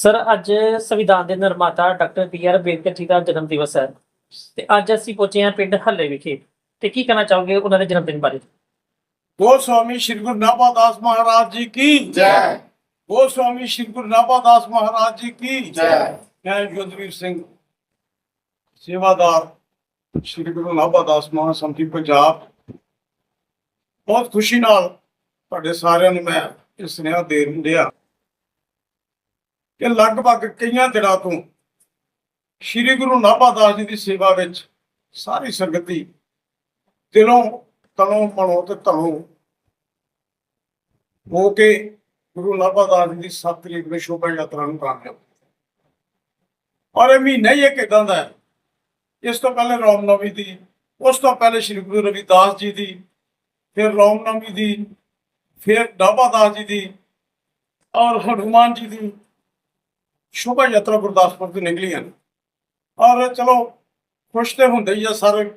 Sir ਅੱਜ ਸੰਵਿਧਾਨ ਦੇ ਨਿਰਮਾਤਾ doctor B R Ambedkar ji ਦਾ ਜਨਮ ਦਿਵਸ ਹੈ। ਤੇ ਅੱਜ ਅਸੀਂ ਪਹੁੰਚੇ ਹਾਂ ਪਿੰਡ ਹੱਲੇ ਵਿਖੇ। ਤੇ ਕੀ ਕਹਿਣਾ ਚਾਹੋਗੇ ਉਹਨਾਂ ਦੇ ਜਨਮ ਦਿਨ ਬਾਰੇ? ਬੋਲ ਸਵਾਮੀ ਸ਼੍ਰੀ ਗੁਰੂ ਨਾਭਾਦਾਸ ਮਹਾਰਾਜ ਜੀ ਕੀ? ਜੈ। ਬੋਲ ਸਵਾਮੀ ਸ਼੍ਰੀ ਗੁਰੂ ਨਾਭਾਦਾਸ ਮਹਾਰਾਜ ਜੀ ਕੀ? ਜੈ। ਮੈਂ ਜੋਦਵੀਰ ਸਿੰਘ ਸੇਵਾਦਾਰ ਸ਼੍ਰੀ ਗੁਰੂ ਨਾਭਾਦਾਸ ਮਹਾਸੰਤੀ ਪੰਜਾਬ। ਬਹੁਤ ਖੁਸ਼ੀ ਨਾਲ ਤੁਹਾਡੇ ਸਾਰਿਆਂ ਨੂੰ ਮੈਂ ਇਸ ਸੁਨੇਹਾ ਦੇ ਰਿਹਾ। ਕਿ ਲਗਭਗ ਕਈਆਂ ਦਿਨਾਂ ਤੋਂ ਸ੍ਰੀ ਗੁਰੂ ਨਾਭਾ ਦਾਸ ਜੀ ਦੀ ਸੇਵਾ ਵਿੱਚ ਸਾਰੀ ਸੰਗਤੀ ਦਿਲੋਂ ਤਨੋਂ ਮਨੋਂ ਤੇ ਧਨੋਂ ਹੋ ਕੇ ਗੁਰੂ ਨਾਭਾ ਦਾਸ ਜੀ ਦੀ 7 ਤਰੀਕ ਨੂੰ ਸ਼ੋਭਾ ਯਾਤਰਾ ਨੂੰ ਕਾਮਯਾਬ ਔਰ ਇਹ ਮਹੀਨਾ ਹੀ ਇੱਕ ਇਦਾਂ ਦਾ ਹੈ। ਇਸ ਤੋਂ ਪਹਿਲੇ ਰਾਮਨਵਮੀ ਦੀ, ਉਸ ਤੋਂ ਪਹਿਲੇ ਸ੍ਰੀ ਗੁਰੂ ਰਵਿਦਾਸ ਜੀ ਦੀ, ਫਿਰ ਰਾਮਨਵਮੀ ਦੀ, ਫਿਰ ਨਾਭਾ ਦਾਸ ਜੀ ਦੀ ਔਰ ਹਨੂਮਾਨ ਜੀ ਦੀ ਸ਼ੋਭਾ ਯਾਤਰਾ ਗੁਰਦਾਸਪੁਰ ਤੋਂ ਨਿਕਲੀ ਹਨ ਔਰ ਚਲੋ ਖੁਸ਼ ਤੇ ਹੁੰਦੇ ਹੀ ਆ ਸਾਰੇ।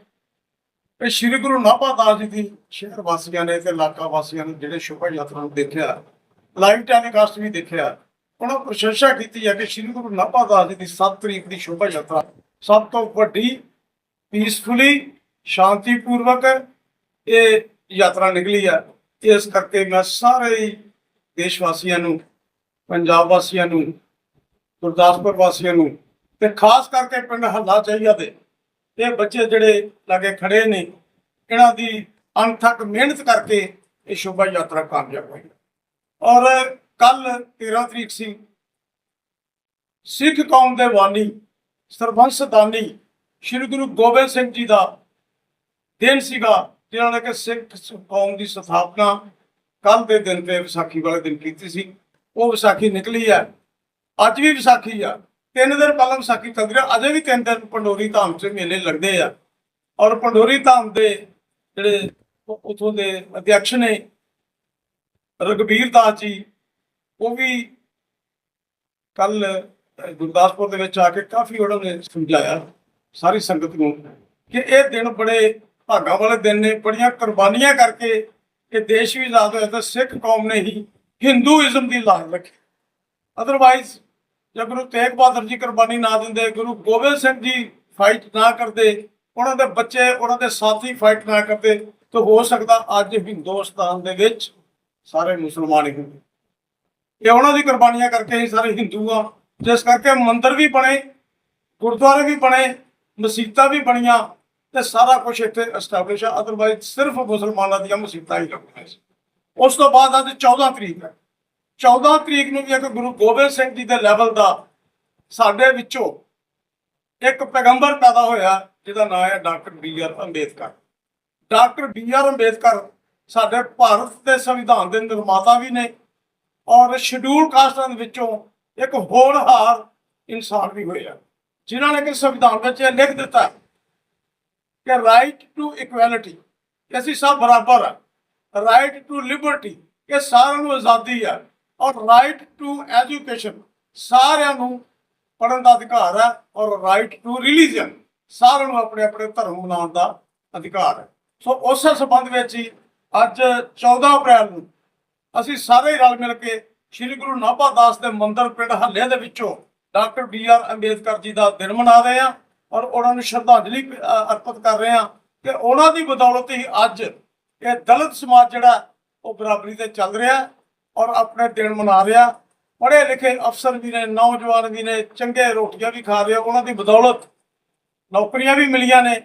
ਇਹ ਸ੍ਰੀ ਗੁਰੂ ਨਾਭਾ ਦਾਸ ਜੀ ਦੀ ਸ਼ਹਿਰ ਵਾਸੀਆਂ ਨੇ ਤੇ ਇਲਾਕਾ ਵਾਸੀਆਂ ਨੇ ਜਿਹੜੇ ਸ਼ੋਭਾ ਯਾਤਰਾ ਨੂੰ ਦੇਖਿਆ ਲਾਈਵ ਟੈਲੀਕਾਸਟ ਵੀ ਦੇਖਿਆ, ਉਹਨਾਂ ਪ੍ਰਸ਼ੰਸਾ ਕੀਤੀ ਹੈ ਕਿ ਸ੍ਰੀ ਗੁਰੂ ਨਾਭਾ ਦਾਸ ਜੀ ਦੀ 7 ਤਰੀਕ ਦੀ ਸ਼ੋਭਾ ਯਾਤਰਾ ਸਭ ਤੋਂ ਵੱਡੀ ਪੀਸਫੁਲੀ ਸ਼ਾਂਤੀਪੂਰਵਕ ਇਹ ਯਾਤਰਾ ਨਿਕਲੀ ਹੈ ਇਸ ਕਰਕੇ ਮੈਂ ਸਾਰੇ ਦੇਸ਼ ਵਾਸੀਆਂ ਨੂੰ, ਪੰਜਾਬ ਵਾਸੀਆਂ ਨੂੰ ਗੁਰਦਾਸਪੁਰ ਵਾਸੀਆਂ ਨੂੰ। ਤੇ ਖਾਸ ਕਰਕੇ ਪਿੰਡ ਹੱਲਾ ਚਾਹੀਆ ਦੇ। ਇਹ ਬੱਚੇ ਜਿਹੜੇ ਲਾਗੇ ਖੜੇ ਨੇ, ਇਹਨਾਂ ਦੀ ਅਣਥੱਕ ਮਿਹਨਤ ਕਰਕੇ ਇਹ ਸ਼ੋਭਾ ਯਾਤਰਾ ਕਾਮਯਾਬ ਹੋਈ। ਔਰ ਕੱਲ 13 ਤਰੀਕ ਸੀ। ਸਿੱਖ ਕੌਮ ਦੇ ਬਾਨੀ ਸਰਬੰਸ ਦਾਨੀ ਸ੍ਰੀ ਗੁਰੂ ਗੋਬਿੰਦ ਸਿੰਘ ਜੀ ਦਾ ਦਿਨ ਸੀਗਾ। ਜਿਨ੍ਹਾਂ ਨੇ ਕਿ ਸਿੱਖ ਕੌਮ ਦੀ ਸਥਾਪਨਾ ਕੱਲ ਦੇ ਦਿਨ ਤੇ ਵਿਸਾਖੀ ਵਾਲੇ ਦਿਨ ਕੀਤੀ ਸੀ। ਉਹ ਵਿਸਾਖੀ ਨਿਕਲੀ ਹੈ। ਅੱਜ ਵੀ ਵਿਸਾਖੀ ਆ। ਤਿੰਨ ਦਿਨ ਪਹਿਲਾਂ ਵਿਸਾਖੀ ਚੱਲਦੀ ਰਿਹਾ ਅਜੇ ਵੀ ਤਿੰਨ ਦਿਨ ਪੰਡੋਰੀ ਧਾਮ 'ਚ ਮੇਲੇ ਲੱਗਦੇ ਆ। ਔਰ ਪੰਡੋਰੀ ਧਾਮ ਦੇ ਜਿਹੜੇ ਉ- ਉੱਥੋਂ ਦੇ ਅਧਿਅਕਸ਼ ਨੇ ਰਗਬੀਰ ਦਾਸ ਜੀ, ਉਹ ਵੀ ਕੱਲ ਗੁਰਦਾਸਪੁਰ ਦੇ ਵਿੱਚ ਆ ਕੇ ਕਾਫੀ ਉਹਨਾਂ ਨੇ ਸਮਝਾਇਆ ਸਾਰੀ ਸੰਗਤ ਨੂੰ ਕਿ ਇਹ ਦਿਨ ਬੜੇ ਭਾਗਾਂ ਵਾਲੇ ਦਿਨ ਨੇ। ਬੜੀਆਂ ਕੁਰਬਾਨੀਆਂ ਕਰਕੇ ਇਹ ਦੇਸ਼ ਵੀ ਆਜ਼ਾਦ ਹੋਇਆ ਤਾਂ ਸਿੱਖ ਕੌਮ ਨੇ ਹੀ ਹਿੰਦੂਇਜ਼ਮ ਦੀ ਲਾਜ ਰੱਖੀ। ਅਦਰਵਾਈਜ਼ ਜੇ ਗੁਰੂ ਤੇਗ ਬਹਾਦਰ ਜੀ ਕੁਰਬਾਨੀ ਨਾ ਦਿੰਦੇ, ਗੁਰੂ ਗੋਬਿੰਦ ਸਿੰਘ ਜੀ ਫਾਈਟ ਨਾ ਕਰਦੇ, ਉਹਨਾਂ ਦੇ ਬੱਚੇ, ਉਹਨਾਂ ਦੇ ਸਾਥੀ ਫਾਈਟ ਨਾ ਕਰਦੇ, ਤਾਂ ਹੋ ਸਕਦਾ ਅੱਜ ਹਿੰਦੁਸਤਾਨ ਦੇ ਵਿੱਚ ਸਾਰੇ ਮੁਸਲਮਾਨ ਹੀ ਹੁੰਦੇ। ਇਹ ਉਹਨਾਂ ਦੀ ਕੁਰਬਾਨੀਆਂ ਕਰਕੇ ਹੀ ਸਾਰੇ ਹਿੰਦੂ ਆ। ਜਿਸ ਕਰਕੇ ਮੰਦਰ ਵੀ ਬਣੇ, ਗੁਰਦੁਆਰੇ ਵੀ ਬਣੇ ਮਸੀਤਾਂ ਵੀ ਬਣੀਆਂ, ਤੇ ਸਾਰਾ ਕੁਝ ਇੱਥੇ ਐਸਟੈਬਲਿਸ਼ ਆ। ਅਦਰਵਾਈਜ਼ ਸਿਰਫ ਮੁਸਲਮਾਨਾਂ ਦੀਆਂ ਮਸਜਿਦਾਂ ਹੀ ਲੱਗੀਆਂ ਉਸ ਤੋਂ ਬਾਅਦ ਅੱਜ 14 ਤਰੀਕ ਹੈ। 14 ਤਰੀਕ ਨੂੰ ਵੀ ਇੱਕ ਗੁਰੂ ਗੋਬਿੰਦ ਸਿੰਘ ਜੀ ਦੇ ਲੈਵਲ ਦਾ ਸਾਡੇ ਵਿੱਚੋਂ ਇੱਕ ਪੈਗੰਬਰ ਪੈਦਾ ਹੋਇਆ, ਜਿਹਦਾ ਨਾਮ ਹੈ doctor B R Ambedkar. Doctor B R Ambedkar ਸਾਡੇ ਭਾਰਤ ਦੇ ਸੰਵਿਧਾਨ ਦੇ ਨਿਰਮਾਤਾ ਵੀ ਨੇ ਔਰ ਸ਼ਡਿਊਲ ਕਾਸਟਾਂ ਦੇ ਵਿੱਚੋਂ ਇੱਕ ਹੋਣਹਾਰ ਇਨਸਾਨ ਵੀ ਹੋਇਆ। ਜਿਨ੍ਹਾਂ ਨੇ ਕਿ ਸੰਵਿਧਾਨ ਵਿੱਚ ਇਹ ਲਿਖ ਦਿੱਤਾ ਕਿ ਰਾਈਟ ਟੂ ਇਕੁਐਲਿਟੀ ਕਿ ਅਸੀਂ ਸਭ ਬਰਾਬਰ ਆ। ਰਾਈਟ ਟੂ ਲਿਬਰਟੀ ਕਿ ਸਾਰਿਆਂ ਨੂੰ ਆਜ਼ਾਦੀ ਹੈ ਔਰ ਰਾਈਟ ਟੂ ਐਜੂਕੇਸ਼ਨ ਸਾਰਿਆਂ ਨੂੰ ਪੜ੍ਹਨ ਦਾ ਅਧਿਕਾਰ ਹੈ ਔਰ ਰਾਈਟ ਟੂ ਰਿਲੀਜੀਅਨ ਸਾਰਿਆਂ ਨੂੰ ਆਪਣੇ ਆਪਣੇ ਧਰਮ ਮਨਾਉਣ ਦਾ ਅਧਿਕਾਰ ਹੈ। ਸੋ ਉਸੇ ਸੰਬੰਧ ਵਿੱਚ ਹੀ ਅੱਜ 14 ਅਪ੍ਰੈਲ ਨੂੰ ਅਸੀਂ ਸਾਰੇ ਹੀ ਰਲ ਮਿਲ ਕੇ ਸ੍ਰੀ ਗੁਰੂ ਨਾਭਾ ਦਾਸ ਦੇ ਮੰਦਰ ਪਿੰਡ ਹੱਲੇ ਦੇ ਵਿੱਚੋਂ doctor B R Ambedkar ji ਦਾ ਦਿਨ ਮਨਾ ਰਹੇ ਹਾਂ ਔਰ ਉਹਨਾਂ ਨੂੰ ਸ਼ਰਧਾਂਜਲੀ ਅਰਪਿਤ ਕਰ ਰਹੇ ਹਾਂ ਕਿ ਉਹਨਾਂ ਦੀ ਬਦੌਲਤ ਹੀ ਅੱਜ ਇਹ ਦਲਿਤ ਸਮਾਜ ਜਿਹੜਾ ਉਹ ਬਰਾਬਰੀ ਤੇ ਚੱਲ ਰਿਹਾ ਔਰ ਆਪਣੇ ਦਿਨ ਮਨਾ ਰਿਹਾ। ਪੜ੍ਹੇ ਲਿਖੇ ਅਫਸਰ ਵੀ ਨੇ ਨੌਜਵਾਨ ਵੀ ਨੇ ਚੰਗੇ ਰੋਟੀਆਂ ਵੀ ਖਾ ਰਹੇ ਆ, ਉਹਨਾਂ ਦੀ ਬਦੌਲਤ ਨੌਕਰੀਆਂ ਵੀ ਮਿਲੀਆਂ ਨੇ।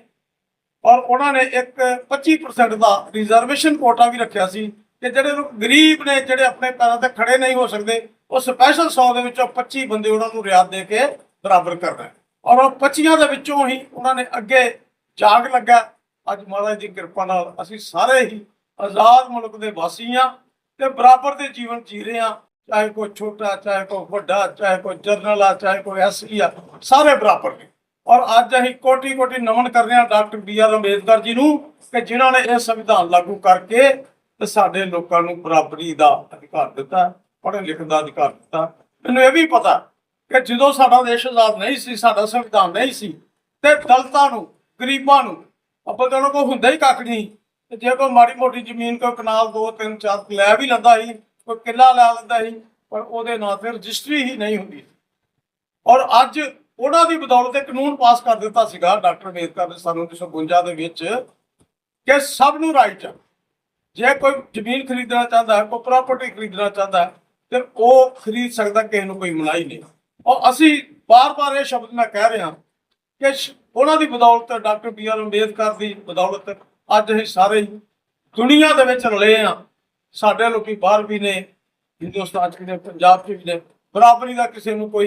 ਔਰ ਉਹਨਾਂ ਨੇ ਇੱਕ 25% ਦਾ ਰਿਜ਼ਰਵੇਸ਼ਨ ਕੋਟਾ ਵੀ ਰੱਖਿਆ ਸੀ ਕਿ ਜਿਹੜੇ ਗਰੀਬ ਨੇ ਜਿਹੜੇ ਆਪਣੇ ਪੈਰਾਂ ਤੇ ਖੜੇ ਨਹੀਂ ਹੋ ਸਕਦੇ ਉਹ ਸਪੈਸ਼ਲ 100 ਦੇ ਵਿੱਚੋਂ 25 ਬੰਦੇ ਉਹਨਾਂ ਨੂੰ ਰਿਆਤ ਦੇ ਕੇ ਬਰਾਬਰ ਕਰਨਾ ਹੈ। ਔਰ ਉਹ 25 ਦੇ ਵਿੱਚੋਂ ਹੀ ਉਹਨਾਂ ਨੇ ਅੱਗੇ ਜਾਗ ਲੱਗਾ ਅੱਜ ਮਹਾਰਾਜ ਦੀ ਕਿਰਪਾ ਨਾਲ ਅਸੀਂ ਸਾਰੇ ਹੀ ਆਜ਼ਾਦ ਮੁਲਕ ਦੇ ਵਾਸੀ ਹਾਂ। ਤੇ ਬਰਾਬਰ ਦੇ ਜੀਵਨ ਜੀ ਰਹੇ ਹਾਂ, ਚਾਹੇ ਕੋਈ ਛੋਟਾ, ਚਾਹੇ ਕੋਈ ਵੱਡਾ, ਚਾਹੇ ਕੋਈ ਜਰਨਲ ਆ, ਚਾਹੇ ਕੋਈ ਐਸਪੀ ਆ, ਸਾਰੇ ਬਰਾਬਰ ਨੇ। ਔਰ ਅੱਜ ਅਸੀਂ ਕੋਟੀ ਕੋਟੀ ਨਮਨ ਕਰ ਰਹੇ ਹਾਂ doctor B R Ambedkar ji ਨੂੰ ਕਿ ਜਿਨ੍ਹਾਂ ਨੇ ਇਹ ਸੰਵਿਧਾਨ ਲਾਗੂ ਕਰਕੇ ਤੇ ਸਾਡੇ ਲੋਕਾਂ ਨੂੰ ਬਰਾਬਰੀ ਦਾ ਅਧਿਕਾਰ ਦਿੱਤਾ ਪੜ੍ਹਨ ਲਿਖਣ ਦਾ ਅਧਿਕਾਰ ਦਿੱਤਾ। ਮੈਨੂੰ ਇਹ ਵੀ ਪਤਾ ਕਿ ਜਦੋਂ ਸਾਡਾ ਦੇਸ਼ ਆਜ਼ਾਦ ਨਹੀਂ ਸੀ, ਸਾਡਾ ਸੰਵਿਧਾਨ ਨਹੀਂ ਸੀ, ਤੇ ਦਲਤਾਂ ਨੂੰ, ਗਰੀਬਾਂ ਨੂੰ ਆਪਾਂ ਤਾਂ ਉਹਨਾਂ ਕੋਲ ਹੁੰਦਾ ਹੀ ਕੱਖ ਨਹੀਂ। ਤੇ ਜੇ ਕੋਈ ਮਾੜੀ ਮੋਟੀ ਜ਼ਮੀਨ, ਕੋਈ ਕਨਾਲ ਦੋ, ਤਿੰਨ, ਚਾਰ ਲੈ ਵੀ ਲੈਂਦਾ ਸੀ, ਕੋਈ ਕਿੱਲਾ ਲੈ ਲੈਂਦਾ ਸੀ, ਪਰ ਉਹਦੇ ਨਾਂ ਤੇ ਰਜਿਸਟਰੀ ਹੀ ਨਹੀਂ ਹੁੰਦੀ। ਔਰ ਅੱਜ ਉਹਨਾਂ ਦੀ ਬਦੌਲਤ ਇਹ ਕਾਨੂੰਨ ਪਾਸ ਕਰ ਦਿੱਤਾ ਸੀਗਾ ਡਾਕਟਰ ਅੰਬੇਦਕਰ ਨੇ ਸਾਨੂੰ 1952 ਦੇ ਵਿੱਚ ਕਿ ਸਭ ਨੂੰ ਰਾਈਟ ਹੈ ਜੇ ਕੋਈ ਜ਼ਮੀਨ ਖਰੀਦਣਾ ਚਾਹੁੰਦਾ ਕੋਈ ਪ੍ਰਾਪਰਟੀ ਖਰੀਦਣਾ ਚਾਹੁੰਦਾ ਹੈ, ਤੇ ਉਹ ਖਰੀਦ ਸਕਦਾ, ਕਿਸੇ ਨੂੰ ਕੋਈ ਮਨਾਹੀ ਨਹੀਂ। ਔਰ ਅਸੀਂ ਬਾਰ-ਬਾਰ ਇਹ ਸ਼ਬਦ ਮੈਂ ਕਹਿ ਰਿਹਾ ਕਿ ਉਹਨਾਂ ਦੀ ਬਦੌਲਤ ਡਾਕਟਰ ਬੀ ਆਰ ਅੰਬੇਦਕਰ ਦੀ ਬਦੌਲਤ ਅੱਜ ਅਸੀਂ ਸਾਰੇ ਹੀ ਦੁਨੀਆ ਦੇ ਵਿੱਚ ਰਲੇ ਆ। ਸਾਡੇ ਲੋਕੀ ਬਾਹਰ ਵੀ ਨੇ, ਹਿੰਦੁਸਤਾਨ ਚ ਨੇ, ਪੰਜਾਬ ਚ ਵੀ ਨੇ। ਬਰਾਬਰੀ ਦਾ ਕਿਸੇ ਨੂੰ ਕੋਈ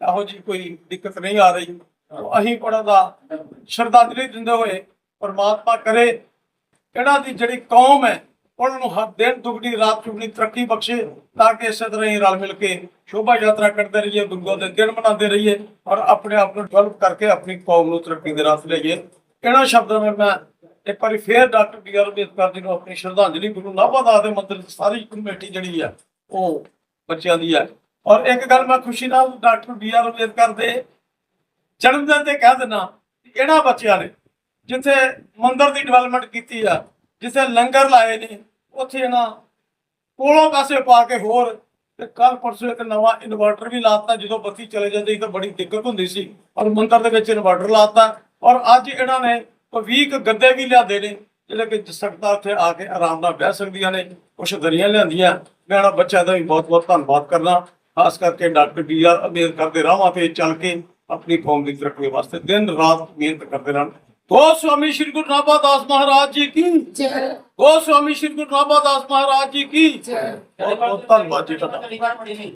ਇਹੋ ਜੀ ਕੋਈ ਦਿੱਕਤ ਨਹੀਂ ਆ ਰਹੀ। ਅਸੀਂ ਉਹਨਾਂ ਦਾ ਸ਼ਰਧਾਂਜਲੀ ਦਿੰਦੇ ਹੋਏ ਪਰਮਾਤਮਾ ਕਰੇ। ਇਹਨਾਂ ਦੀ ਜਿਹੜੀ ਕੌਮ ਹੈ, ਉਹਨਾਂ ਨੂੰ ਹਰ ਦਿਨ ਦੁਗਣੀ, ਰਾਤ ਚੁਗਣੀ, ਤਰੱਕੀ ਬਖਸ਼ੇ ਤਾਂ ਕਿ ਇਸੇ ਤਰ੍ਹਾਂ ਹੀ ਰਲ ਮਿਲ ਕੇ ਸ਼ੋਭਾ ਯਾਤਰਾ ਕਰਦੇ ਰਹੀਏ, ਗੁਰੂਆਂ ਦੇ ਦਿਨ ਮਨਾਉਂਦੇ ਰਹੀਏ ਔਰ ਆਪਣੇ ਆਪ ਨੂੰ ਡਿਵੈਲਪ ਕਰਕੇ ਆਪਣੀ ਕੌਮ ਨੂੰ ਤਰੱਕੀ ਦੇ ਰਾਹ ਤੇ ਲਿਆਈਏ। ਇਹਨਾਂ ਸ਼ਬਦਾਂ ਨਾਲ ਮੈਂ ਇੱਕ ਵਾਰੀ ਫੇਰ doctor B R Ambedkar ji ਨੂੰ ਆਪਣੀ ਸ਼ਰਧਾਂਜਲੀ, ਗੁਰੂ ਨਾਭਾ ਦਾਸ ਦੇ ਮੰਦਿਰ ਦੀ ਸਾਰੀ ਕਮੇਟੀ ਜਿਹੜੀ ਆ, ਉਹ ਬੱਚਿਆਂ ਦੀ ਹੈ ਔਰ ਇੱਕ ਗੱਲ ਮੈਂ ਖੁਸ਼ੀ ਨਾਲ ਡਾਕਟਰ ਬੀ ਆਰ ਅੰਬੇਦਕਰ ਦੇ ਜਨਮ ਦਿਨ ਤੇ ਕਹਿ ਦਿੰਦਾ ਇਹਨਾਂ ਬੱਚਿਆਂ ਨੇ, ਜਿੱਥੇ ਮੰਦਿਰ ਦੀ ਡਿਵੈਲਪਮੈਂਟ ਕੀਤੀ ਆ, ਜਿੱਥੇ ਲੰਗਰ ਲਾਏ ਨੇ, ਉੱਥੇ ਇਹਨਾਂ ਕੋਲੋਂ ਪੈਸੇ ਪਾ ਕੇ ਹੋਰ ਤੇ ਕੱਲ ਪਰਸੋਂ ਇੱਕ ਨਵਾਂ ਇਨਵਰਟਰ ਵੀ ਲਾਤਾ, ਜਦੋਂ ਬੱਤੀ ਚਲੇ ਜਾਂਦੀ ਸੀ ਤਾਂ ਬੜੀ ਦਿੱਕਤ ਹੁੰਦੀ ਸੀ। ਔਰ ਮੰਦਿਰ ਦੇ ਵਿੱਚ ਇਨਵਰਟਰ ਲਾਤਾ, ਔਰ ਅੱਜ ਇਹਨਾਂ ਨੇ ਕੋਈ 20 ਕੁ ਗੱਦੇ ਵੀ ਲਿਆਦੇ ਨੇ ਜਿਹੜੇ ਕਿ ਸੰਗਤਾਂ ਉੱਥੇ ਆ ਕੇ ਆਰਾਮ ਨਾਲ ਬਹਿ ਸਕਦੀਆਂ ਨੇ ਕੁਛ ਦਰੀਆਂ ਲਿਆਂਦੀਆਂ। ਮੈਂ ਇਹਨਾਂ ਬੱਚਿਆਂ ਦਾ ਵੀ ਬਹੁਤ ਬਹੁਤ ਧੰਨਵਾਦ ਕਰਨਾ ਖਾਸ ਕਰਕੇ ਡਾਕਟਰ ਬੀ ਆਰ ਅੰਬੇਦਕਰ ਦੇ ਰਾਹਾਂ ਤੇ ਚੱਲ ਕੇ ਆਪਣੀ ਕੌਮ ਦੀ ਤਰੱਕੀ ਵਾਸਤੇ। ਦਿਨ ਰਾਤ ਮਿਹਨਤ ਕਰਦੇ ਰਹਿਣ। ਗੋ ਸਵਾਮੀ ਸ਼੍ਰੀ ਗੁਰੂ ਨਾਭਾ ਮਹਾਰਾਜ ਜੀ ਕੀ? ਗੋ ਸਵਾਮੀ ਸ਼੍ਰੀ ਗੁਰੂ ਨਾਭਾ ਮਹਾਰਾਜ ਜੀ ਕੀ? ਬਹੁਤ ਬਹੁਤ ਧੰਨਵਾਦ ਜੀ ਤੁਹਾਡਾ।